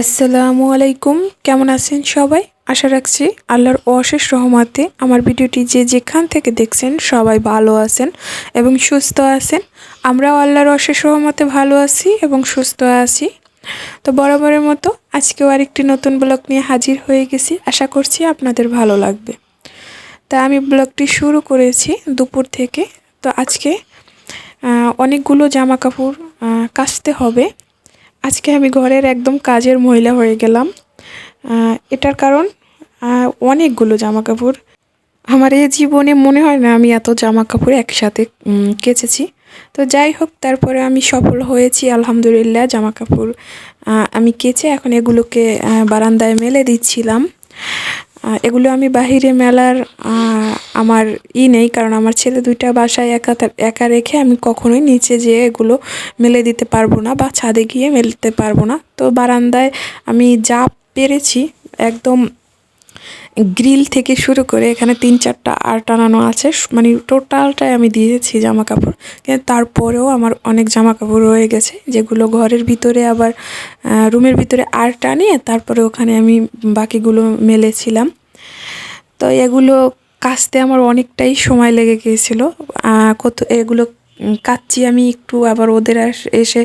আসসালামু আলাইকুম। কেমন আছেন সবাই? আশা রাখছি আল্লাহর অশেষ রহমতে আমার ভিডিওটি যে যেখান থেকে দেখছেন সবাই ভালো আছেন এবং সুস্থ আছেন। আমরাও আল্লাহর অশেষ রহমতে ভালো আছি এবং সুস্থ আছি। তো বরাবরের মতো আজকেও আরেকটি নতুন ব্লগ নিয়ে হাজির হয়ে গেছি। আশা করছি আপনাদের ভালো লাগবে। তা আমি ব্লগটি শুরু করেছি দুপুর থেকে। তো আজকে অনেকগুলো জামা কাপড় কাচতে হবে। আজকে আমি ঘরের একদম কাজের মহিলা হয়ে গেলাম। এটার কারণ অনেকগুলো জামা কাপড় আমার এই জীবনে মনে হয় না আমি এত জামা কাপড় একসাথে কেচেছি। তো যাই হোক, তারপরে আমি সফল হয়েছি, আলহামদুলিল্লাহ জামা কাপড় আমি কেচে এখন এগুলোকে বারান্দায় মেলে দিচ্ছিলাম। এগুলো আমি বাহিরে মেলার আমার ই নেই, কারণ আমার ছেলে দুইটা বাসায় একা একা রেখে আমি কখনোই নিচে যেয়ে এগুলো মেলে দিতে পারব না বা ছাদে গিয়ে মেলতে পারব না। তো বারান্দায় আমি যা পেরেছি, একদম গ্রিল থেকে শুরু করে এখানে তিন চারটা আর টানানো আছে মানে টোটালটাই আমি দিয়েছি জামা কাপড় কিন্তু তারপরেও আমার অনেক জামা কাপড় রয়ে গেছে, যেগুলো ঘরের ভিতরে আবার রুমের ভিতরে আর টানিয়ে তারপরে ওখানে আমি বাকিগুলো মেলেছিলাম। তো এগুলো কাচতে আমার অনেকটাই সময় লেগে গিয়েছিল কত এগুলো কাচ্ছি আমি একটু আবার ওদের এসে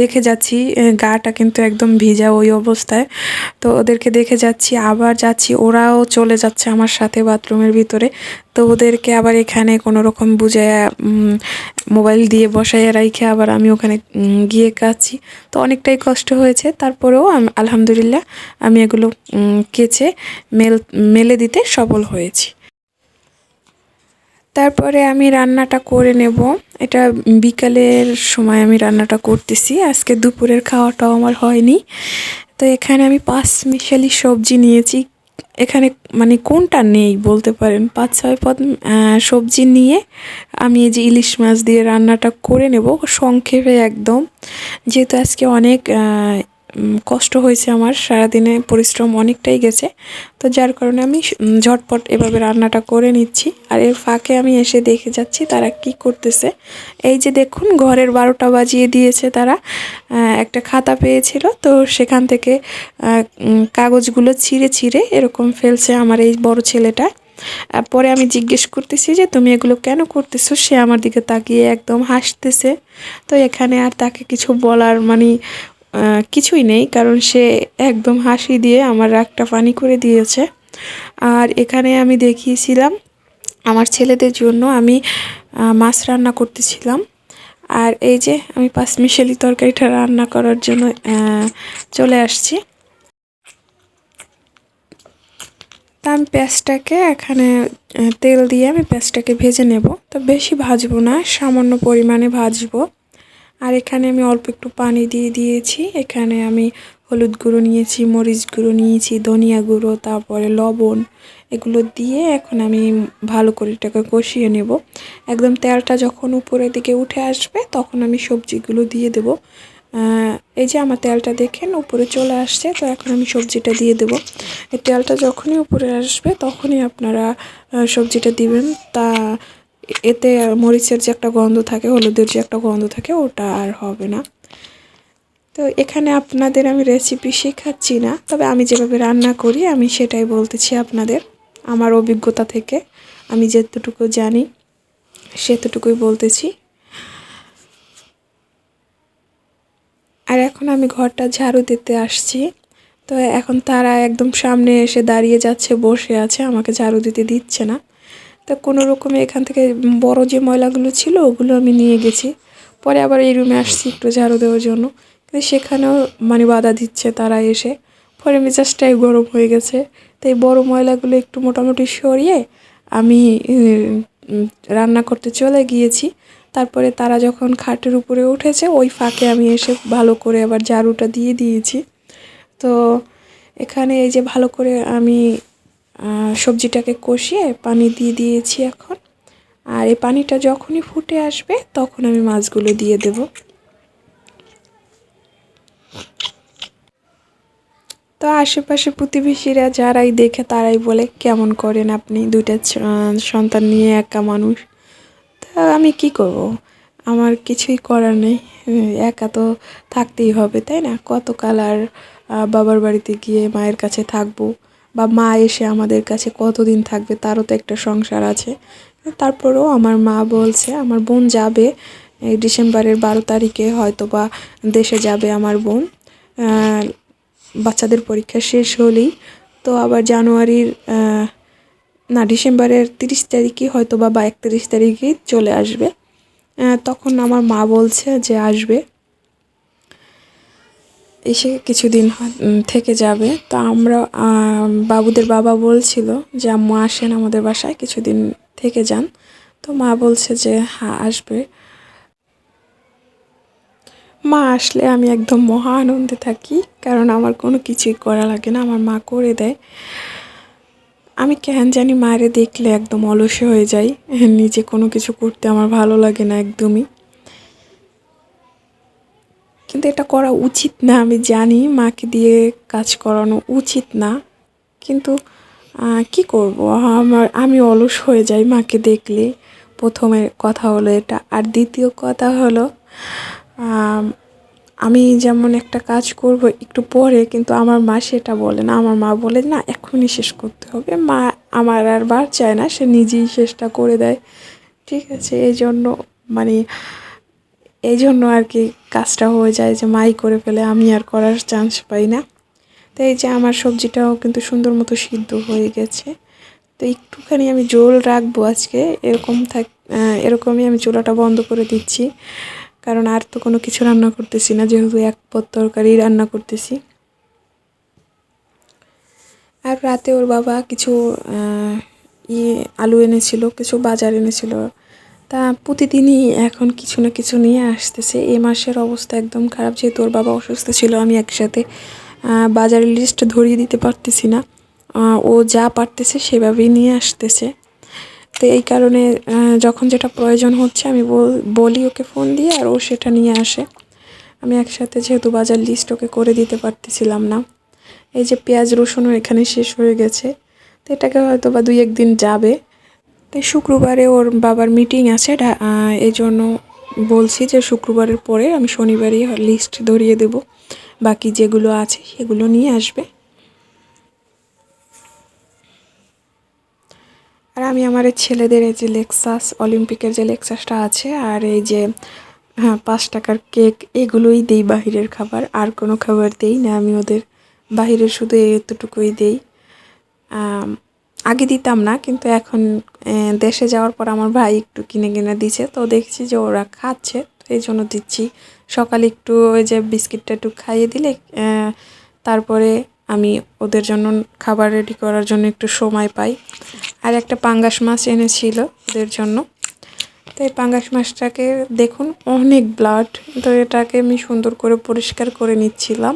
দেখে যাচ্ছি। গাটা কিন্তু একদম ভিজা ওই অবস্থায়। তো ওদেরকে দেখে যাচ্ছি, আবার যাচ্ছি। ওরাও চলে যাচ্ছে আমার সাথে বাথরুমের ভিতরে। তো ওদেরকে আবার এখানে কোনো রকম বুঝায় মোবাইল দিয়ে বসাইয়া রাইখে আবার আমি ওখানে গিয়ে কাচ্ছি। তো অনেকটাই কষ্ট হয়েছে। তারপরেও আলহামদুলিল্লাহ আমি এগুলো কেচে মেল, মেলে দিতে সফল হয়েছি। তারপরে আমি রান্নাটা করে নেব। এটা বিকালের সময় আমি রান্নাটা করতেছি। আজকে দুপুরের খাওয়াটাও আমার হয়নি। তো এখানে আমি পাঁচ মিশালি সবজি নিয়েছি। এখানে মানে কোনটা নেই বলতে পারেন? পাঁচ, ছয় পদ সবজি নিয়ে আমি এই যে ইলিশ মাছ দিয়ে রান্নাটা করে নেব। সংক্ষেপে একদম। যেহেতু আজকে অনেক কষ্ট হয়েছে আমার, সারাদিনে পরিশ্রম অনেকটাই গেছে। তো যার কারণে আমি ঝটপট এভাবে রান্নাটা করে নিচ্ছি। আর এর ফাঁকে আমি এসে দেখে যাচ্ছি তারা কি করতেছে। এই যে দেখুন, ঘরের বারোটা বাজিয়ে দিয়েছে তারা। একটা খাতা পেয়েছিল, তো সেখান থেকে কাগজগুলো ছিঁড়ে ছিঁড়ে এরকম ফেলছে আমার এই বড় ছেলেটা। পরে আমি জিজ্ঞেস করতেছি যে, তুমি এগুলো কেন করতেছো? সে আমার দিকে তাকিয়ে একদম হাসতেছে। তো এখানে আর তাকে কিছু বলার মানে কিছুই নেই, কারণ সে একদম হাসি দিয়ে আমার রাগটা পানি করে দিয়েছে। আর এখানে আমি দেখিয়েছিলাম আমার ছেলেদের জন্য আমি মাছ রান্না করতেছিলাম। আর এই যে আমি পাঁচমিশালি তরকারিটা রান্না করার জন্য চলে আসছি। তা আমি পেঁয়াজটাকে এখানে তেল দিয়ে আমি পেঁয়াজটাকে ভেজে নেব। তো বেশি ভাজবো না, সামান্য পরিমাণে ভাজবো। আর এখানে আমি অল্প একটু পানি দিয়ে দিয়েছি। এখানে আমি হলুদ গুঁড়ো নিয়েছি, মরিচ গুঁড়ো নিয়েছি, ধনিয়া গুঁড়ো, তারপরে লবণ এগুলো দিয়ে এখন আমি ভালো করে এটাকে কষিয়ে নেব। একদম তেলটা যখন উপরের দিকে উঠে আসবে তখন আমি সবজিগুলো দিয়ে দেব। এই যে আমার তেলটা দেখেন উপরে চলে আসছে, তো এখন আমি সবজিটা দিয়ে দেব। এই তেলটা যখনই উপরে আসবে তখনই আপনারা সবজিটা দিবেন। তা এতে আর মরিচের যে একটা গন্ধ থাকে, হলুদের যে একটা গন্ধ থাকে, ওটা আর হবে না। তো এখানে আপনাদের আমি রেসিপি শেখাচ্ছি না, তবে আমি যেভাবে রান্না করি, আমি সেটাই বলতেছি আপনাদের। আমার অভিজ্ঞতা থেকে আমি যেতটুকু জানি, সেতটুকুই বলতেছি। আর এখন আমি ঘরটা ঝাড়ু দিতে আসছি। তো এখন তারা একদম সামনে এসে দাঁড়িয়ে যাচ্ছে, বসে আছে, আমাকে ঝাড়ু দিতে দিচ্ছে না। তো কোনো রকমে এখান থেকে বড় যে ময়লাগুলো ছিল, ওগুলো আমি নিয়ে গেছি। পরে আবার এই রুমে আসছি একটু ঝাড়ু দেওয়ার জন্য। কিন্তু সেখানেও মানে বাধা দিচ্ছে তারা এসে। পরে মেজাজটাই গরম হয়ে গেছে। তাই বড় ময়লাগুলো একটু মোটামুটি সরিয়ে আমি রান্না করতে চলে গিয়েছি। তারপরে তারা যখন খাটের উপরে উঠেছে, ওই ফাঁকে আমি এসে ভালো করে আবার ঝাড়ুটা দিয়ে দিয়েছি। তো এখানে এই যে ভালো করে আমি সবজিটাকে কষিয়ে পানি দিয়ে দিয়েছি এখন। আর এই পানিটা যখনই ফুটে আসবে, তখন আমি মাছগুলো দিয়ে দেব। তো আশেপাশে প্রতিবেশীরা যারাই দেখে, তারাই বলে, কেমন করেন আপনি? দুইটা সন্তান নিয়ে একা মানুষ। তা আমি কি করব? আমার কিছুই করার নেই। একা তো থাকতেই হবে, তাই না? কত কালার বাবার বাড়িতে গিয়ে মায়ের কাছে থাকব? বা মা এসে আমাদের কাছে কতদিন থাকবে তারও তো একটা সংসার আছে। তারপরেও আমার মা বলছে, আমার বোন যাবে, এই ডিসেম্বরের বারো তারিখে হয়তো বা দেশে যাবে আমার বোন। বাচ্চাদের পরীক্ষা শেষ হলেই। তো আবার জানুয়ারির না, ডিসেম্বরের তিরিশ তারিখে হয়তো বা বা একত্রিশ তারিখেই চলে আসবে। তখন আমার মা বলছে যে আসবে। এসে কিছুদিন থেকে যাবে। তো আমরা বাবুদের বাবা বলছিল যে, আম্মু আসেন আমাদের বাসায়, কিছুদিন থেকে যান। তো মা বলছে যে হ্যাঁ আসবে। মা আসলে আমি একদম মহা আনন্দে থাকি, কারণ আমার কোনো কিছুই করা লাগে না, আমার মা করে দেয়। আমি কেন জানি মায়েরে দেখলে একদম অলসে হয়ে যাই, নিজে কোনো কিছু করতে আমার ভালো লাগে না একদমই। কিন্তু এটা করা উচিত না, আমি জানি মাকে দিয়ে কাজ করানো উচিত না। কিন্তু কি করব? আমার, আমি অলস হয়ে যাই মাকে দেখলে। প্রথমে কথা হলো এটা, আর দ্বিতীয় কথা হলো, আমি যেমন একটা কাজ করব একটু পরে, কিন্তু আমার মা সেটা বলে না। আমার মা বলে, না, এখনই শেষ করতে হবে। মা আমার আর বার চায় না, সে নিজেই শেষটা করে দেয়। ঠিক আছে এই জন্য মানে এই জন্য আর কি কাজটা হয়ে যায় যে মাই করে ফেলে, আমি আর করার চান্স পাই না। তো এই যে আমার সবজিটাও কিন্তু সুন্দর মতো সিদ্ধ হয়ে গেছে। তো একটুখানি আমি জোল রাখব আজকে, এরকম থাক এরকমই আমি চুলাটা বন্ধ করে দিচ্ছি। কারণ আর তো কোনো কিছু রান্না করতেছি না, যেহেতু এক পদ তরকারি রান্না করতেছি। আর রাতে ওর বাবা কিছু ইয়ে আলু এনেছিল, কিছু বাজার এনেছিল। তা প্রতিদিনই এখন কিছু না কিছু নিয়ে আসতেছে। এ মাসের অবস্থা একদম খারাপ, যেহেতু ওর বাবা অসুস্থ ছিল, আমি একসাথে বাজারের লিস্ট ধরিয়ে দিতে পারতেছি না। ও যা পারতেছে সেভাবেই নিয়ে আসতেছে। তো এই কারণে যখন যেটা প্রয়োজন হচ্ছে আমি বলি ওকে ফোন দিয়ে আর ও সেটা নিয়ে আসে। আমি একসাথে যেহেতু বাজার লিস্ট ওকে করে দিতে পারতেছিলাম না। এই যে পেঁয়াজ রসুনও এখানে শেষ হয়ে গেছে। তো এটাকে হয়তো বা দুই একদিন যাবে। তাই শুক্রবারে ওর বাবার মিটিং আছে এই জন্য বলছি যে শুক্রবারের পরে আমি শনিবারই লিস্ট ধরিয়ে দেব। বাকি যেগুলো আছে সেগুলো নিয়ে আসবে। আর আমি আমার ছেলেদের এই যে লেক্সাস অলিম্পিকের যে লেক্সাসটা আছে, আর এই যে হ্যাঁ পাঁচ টাকার কেক এগুলোই দেই বাহিরের খাবার। আর কোনো খাবার দেই না, আমি ওদের বাহিরের শুধু এতটুকুই দেই। আগে দিতাম না, কিন্তু এখন দেশে যাওয়ার পর আমার ভাই একটু কিনে কিনে দিছে। তো দেখছি যে ওরা খাচ্ছে, তো এই জন্য দিচ্ছি। সকালে একটু ওই যে বিস্কিটটা একটু খাইয়ে দিলে তারপরে আমি ওদের জন্য খাবার রেডি করার জন্য একটু সময় পাই। আর একটা পাঙ্গাস মাছ এনেছিল ওদের জন্য। তো এই পাঙ্গাস মাছটাকে দেখুন, অনেক ব্লাড তো এটাকে আমি সুন্দর করে পরিষ্কার করে নিচ্ছিলাম।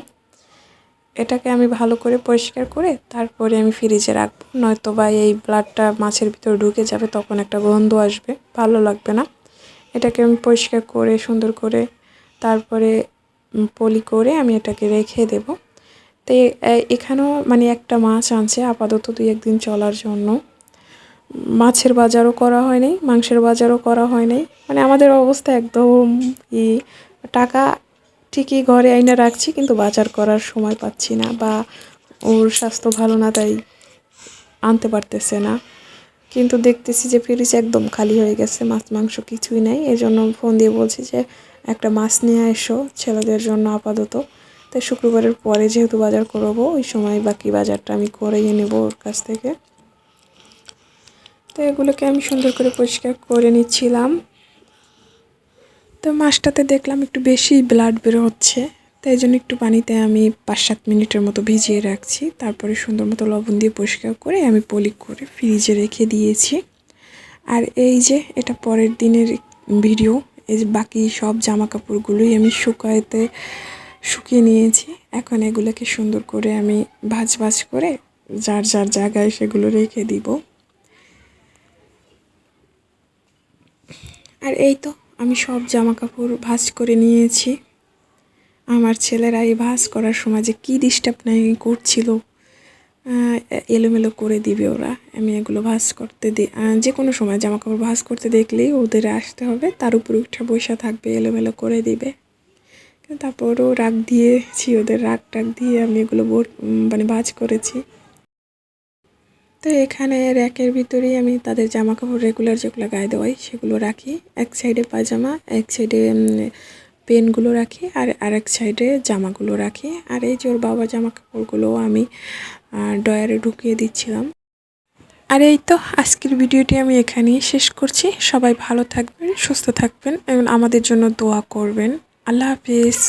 এটাকে আমি ভালো করে পরিষ্কার করে তারপরে আমি ফ্রিজে রাখব। নয়তো বা এই ব্লাডটা মাছের ভিতরে ঢুকে যাবে তখন একটা গন্ধ আসবে, ভালো লাগবে না। এটাকে আমি পরিষ্কার করে, সুন্দর করে তারপরে পলি করে আমি এটাকে রেখে দেব। তো এখানেও মানে একটা মাছ আনছে আপাতত দুই একদিন চলার জন্য। মাছের বাজারও করা হয় নাই মাংসের বাজারও করা হয় নাই মানে আমাদের অবস্থা একদম ই টাকা ঠিকই ঘরে আইনা রাখছি, কিন্তু বাজার করার সময় পাচ্ছি না বা ওর স্বাস্থ্য ভালো না, তাই আনতে পারতেছে না। কিন্তু দেখতেছি যে ফ্রিজ একদম খালি হয়ে গেছে, মাছ মাংস কিছুই নাই। এই জন্য ফোন দিয়ে বলছি যে একটা মাছ নিয়ে এসো, ছেলেদের জন্য আপাতত। তাই শুক্রবারের পরে যেহেতু বাজার করব, ওই সময় বাকি বাজারটা আমি করেই নেব ওর কাছ থেকে। তো এগুলোকে আমি সুন্দর করে পরিষ্কার করে নিচ্ছিলাম। তো মাছটাতে দেখলাম একটু বেশি ব্লাড বের হচ্ছে, তাই জন্য একটু পানিতে আমি পাঁচ সাত মিনিটের মতো ভিজিয়ে রাখছি। তারপরে সুন্দর মতো লবণ দিয়ে পরিষ্কার করে আমি পলি করে ফ্রিজে রেখে দিয়েছি। আর এই যে, এটা পরের দিনের ভিডিও, এই যে বাকি সব জামা কাপড়গুলোই আমি শুকাইতে শুকিয়ে নিয়েছি। এখন এগুলোকে সুন্দর করে আমি ভাজ ভাজ করে যার যার জায়গায় সেগুলো রেখে দিব। আর এই তো আমি সব জামা কাপড় ভাঁজ করে নিয়েছি। আমার ছেলেরা এই ভাঁজ করার সময় যে কী ডিস্টার্ব নাই করছিল এলোমেলো করে দিবে ওরা। আমি এগুলো ভাঁজ করতে দিই যে কোনো সময় জামা কাপড় ভাঁজ করতে দেখলেই ওদের আসতে হবে। তার উপরে উঠে বসে থাকবে, এলোমেলো করে দিবে। তারপরও রাগ দিয়েছি, ওদের রাগ টাগ দিয়ে আমি এগুলো মানে বাজ করেছি। তো এখানে র্যাকের ভিতরেই আমি তাদের জামা কাপড় রেগুলার যেগুলো গায়ে দেওয়াই, সেগুলো রাখি। এক সাইডে পাজামা এক সাইডে পেনগুলো রাখি আর আরেক সাইডে জামাগুলো রাখি। আর এই যে ওর বাবা জামা কাপড়গুলো আমি ডয়ারে ঢুকিয়ে দিচ্ছিলাম। আর এই তো আজকের ভিডিওটি আমি এখানেই শেষ করছি। সবাই ভালো থাকবেন, সুস্থ থাকবেন এবং আমাদের জন্য দোয়া করবেন। আল্লাহ হাফিজ।